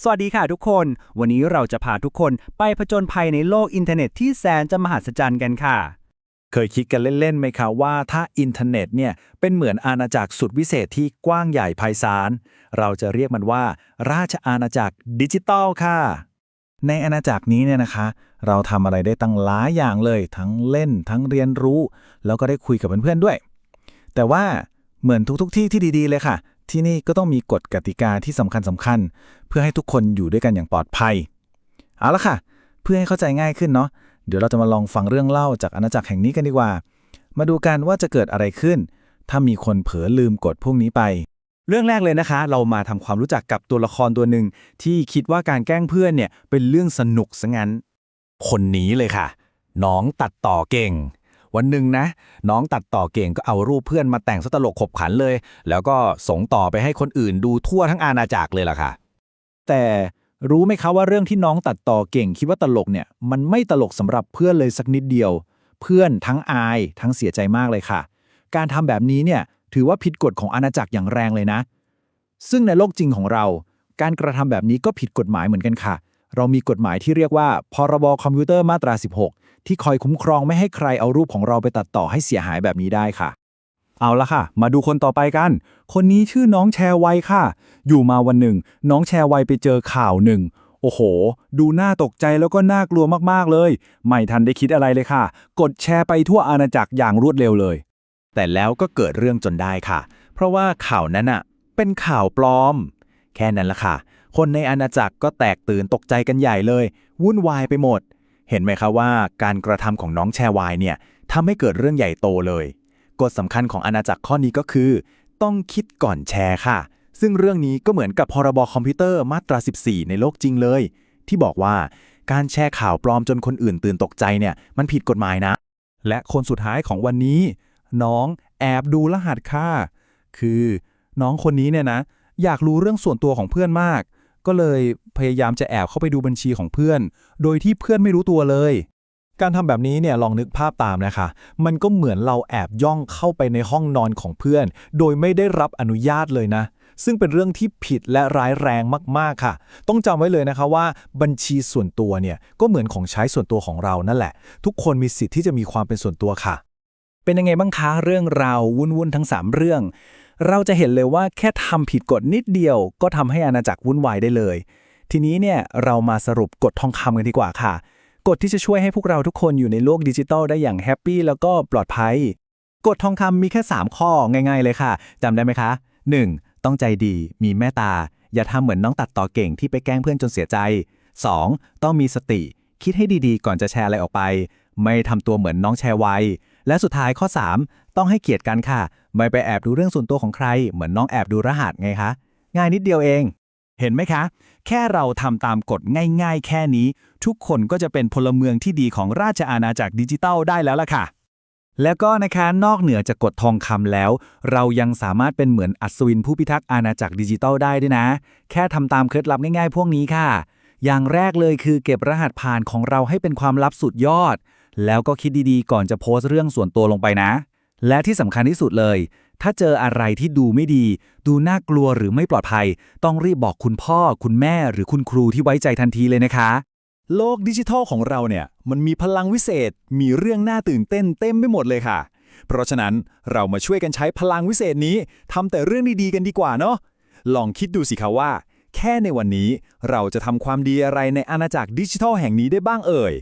สวัสดีค่ะทุกคน วันนี้เราจะพาทุกคนไปผจญภัยในโลกอินเทอร์เน็ตที่แสนจะมหัศจรรย์กันค่ะ เคยคิดกันเล่นๆไหมคะว่าถ้าอินเทอร์เน็ตเนี่ยเป็นเหมือนอาณาจักรสุดวิเศษที่กว้างใหญ่ไพศาล เราจะเรียกมันว่า ราชอาณาจักรดิจิตอลค่ะ ในอาณาจักรนี้เนี่ยนะคะ เราทำอะไรได้ตั้งหลายอย่างเลย ทั้งเล่นทั้งเรียนรู้ แล้วก็ได้คุยกับเพื่อนๆด้วย แต่ว่าเหมือนทุกๆ ที่ที่ดีๆเลยค่ะ ที่นี่ก็ต้องมีกฎกติกาที่สำคัญสคัญๆเพื่อให้ทุกคนอยู่ด้วยกันอย่างปลอดภัย เอาละค่ะ เพื่อให้เข้าใจง่ายขึ้นเนาะเดี๋ยวเราจะมาลองฟังเรื่องเล่าจากอาณาจักรแห่งนี้กันดีกว่า มาดูกันว่าจะเกิดอะไรขึ้น ถ้ามีคนเผลอลืมกฎพวกนี้ไป เรื่องแรกเลยนะคะ เรามาทำความรู้จักกับตัวละครตัวหนึ่งที่คิดว่าการแกล้งเพื่อนเนี่ยเป็นเรื่องสนุกซะงั้น คนนี้เลยค่ะ น้องตัดต่อเก่ง วันหนึ่งนะ น้องตัดต่อเก่งก็เอารูปเพื่อนมาแต่งสตลกขบขันเลย แล้วก็ส่งต่อไปให้คนอื่นดูทั่วทั้งอาณาจักรเลยล่ะค่ะ แต่รู้ไหมคะว่าเรื่องที่น้องตัดต่อเก่งคิดว่าตลกเนี่ยมันไม่ตลกสำหรับเพื่อนเลยสักนิดเดียว เพื่อนทั้งอายทั้งเสียใจมากเลยค่ะ การทำแบบนี้เนี่ยถือว่าผิดกฎของอาณาจักรอย่างแรงเลยนะ ซึ่งในโลกจริงของเรา การกระทำแบบนี้ก็ผิดกฎหมายเหมือนกันค่ะ เรามีกฎหมายที่เรียกว่า พรบคอมพิวเตอร์มาตรา 16 ที่คอยคุ้มครองไม่ให้ใครเอารูปของเราไปตัดต่อให้เสียหายแบบนี้ได้ค่ะ เอาละค่ะ มาดูคนต่อไปกัน คนนี้ชื่อน้องแชร์ไวยค่ะ อยู่มาวันหนึ่ง น้องแชร์ไวยไปเจอข่าวหนึ่งโอ้โห ดูน่าตกใจแล้วก็น่ากลัวมากๆเลย ไม่ทันได้คิดอะไรเลยค่ะ กดแชร์ไปทั่วอาณาจักรอย่างรวดเร็วเลย แต่แล้วก็เกิดเรื่องจนได้ค่ะ เพราะว่าข่าวนั้นอะเป็นข่าวปลอม แค่นั้นละค่ะ คนในอาณาจักรก็แตกตื่นตกใจกันใหญ่เลย วุ่นวายไปหมด เห็นไหมคะว่าการกระทำของน้องแชร์วายเนี่ยทำให้เกิดเรื่องใหญ่โตเลย กฎสำคัญของอาณาจักรข้อนี้ก็คือ ต้องคิดก่อนแชร์ค่ะ ซึ่งเรื่องนี้ก็เหมือนกับพรบคอมพิวเตอร์มาตรา 14 ในโลกจริงเลย ที่บอกว่าการแชร์ข่าวปลอมจนคนอื่นตื่นตกใจเนี่ยมันผิดกฎหมายนะ และคนสุดท้ายของวันนี้ น้องแอบดูรหัสค่าคือ น้องคนนี้เนี่ยนะ อยากรู้เรื่องส่วนตัวของเพื่อนมาก ก็เลยพยายามจะแอบเข้าไปดูบัญชีของเพื่อน โดยที่เพื่อนไม่รู้ตัวเลย การทำแบบนี้เนี่ยลองนึกภาพตามนะคะ มันก็เหมือนเราแอบย่องเข้าไปในห้องนอนของเพื่อน โดยไม่ได้รับอนุญาตเลยนะ ซึ่งเป็นเรื่องที่ผิดและร้ายแรงมากๆค่ะ ต้องจำไว้เลยนะคะว่าบัญชีส่วนตัวเนี่ยก็เหมือนของใช้ส่วนตัวของเรานั่นแหละ ทุกคนมีสิทธิ์ที่จะมีความเป็นส่วนตัวค่ะ เป็นยังไงบ้างคะเรื่องราววุ่นๆทั้ง 3 เรื่อง เราจะเห็นเลยว่าแค่ทำผิดกฎนิดเดียว ก็ทำให้อาณาจักรวุ่นวายได้เลย ทีนี้เนี่ยเรามาสรุปกฎทองคำกันดีกว่าค่ะ กฎที่จะช่วยให้พวกเราทุกคนอยู่ในโลกดิจิทัลได้อย่างแฮปปี้แล้วก็ปลอดภัย กฎทองคำมีแค่ 3 ข้อง่าย ๆ เลยค่ะจำได้ไหมคะ 1. ต้องใจดี มีเมตตา อย่าทำเหมือนน้องตัดต่อเก่งที่ไปแกล้งเพื่อนจนเสียใจ 2. ต้องมีสติ คิดให้ดีๆ ก่อนจะแชร์อะไรออกไป ไม่ทำตัวเหมือนน้องแชร์ไวและสุดท้ายข้อ 3 ต้องให้เกียรติกันค่ะ ไม่ไปแอบดูเรื่องส่วนตัวของใคร เหมือนน้องแอบดูรหัสไงคะ ง่ายนิดเดียวเอง เห็นไหมคะ แค่เราทำตามกฎง่าย ๆ แค่นี้ ทุกคนก็จะเป็นพลเมืองที่ดีของราชอาณาจักรดิจิทัลได้แล้วล่ะค่ะ แล้วก็นะคะนอกเหนือจากกฎทองคำแล้ว เรายังสามารถเป็นเหมือนอัศวินผู้พิทักษ์อาณาจักรดิจิทัลได้ด้วยนะ แค่ทำตามเคล็ดลับง่ายๆ พวกนี้ค่ะ อย่างแรกเลยคือเก็บรหัสผ่านของเราให้เป็นความลับสุดยอด แล้วก็คิดดีๆ ก่อนจะโพสต์เรื่องส่วนตัวลงไปนะ และที่สำคัญที่สุดเลย ถ้าเจออะไรที่ดูไม่ดี ดูน่ากลัวหรือไม่ปลอดภัย ต้องรีบบอกคุณพ่อ คุณแม่ หรือคุณครูที่ไว้ใจทันทีเลยนะคะ โลกดิจิทัลของเราเนี่ย มันมีพลังวิเศษ มีเรื่องน่าตื่นเต้นเต็มไปหมดเลยค่ะ เพราะฉะนั้นเรามาช่วยกันใช้พลังวิเศษนี้ทำแต่เรื่องดีๆกันดีกว่าเนาะลองคิดดูสิคะว่า แค่ในวันนี้เราจะทำความดีอะไรในอาณาจักรดิจิทัลแห่งนี้ได้บ้างเอ่ย